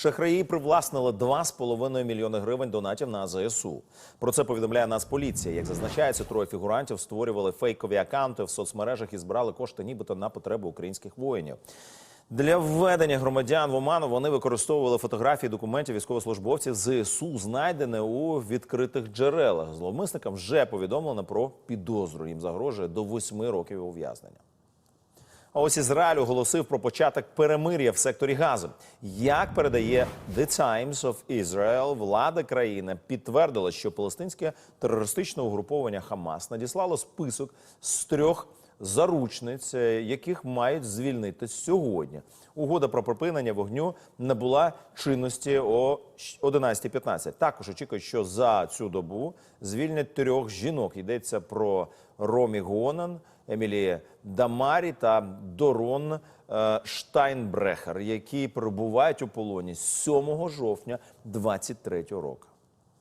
Шахраї привласнили 2,5 мільйони гривень донатів на ЗСУ. Про це повідомляє Нацполіція. Як зазначається, троє фігурантів створювали фейкові акаунти в соцмережах і збирали кошти, нібито на потреби українських воїнів. Для введення громадян в оману вони використовували фотографії документів військовослужбовців ЗСУ, знайдені у відкритих джерелах. Зловмисникам вже повідомлено про підозру. Їм загрожує до 8 років ув'язнення. А ось Ізраїль оголосив про початок перемир'я в секторі Гази. Як передає The Times of Israel, влада країни підтвердила, що палестинське терористичне угруповання Хамас надіслало список з трьох заручниць, яких мають звільнити сьогодні. Угода про припинення вогню набула чинності о 11.15. Також очікують, що за цю добу звільнять трьох жінок. Йдеться про Ромі Гонан, Емілі Дамарі та Дорон е, Штайнбрехер, які перебувають у полоні з 7 жовтня 23 року.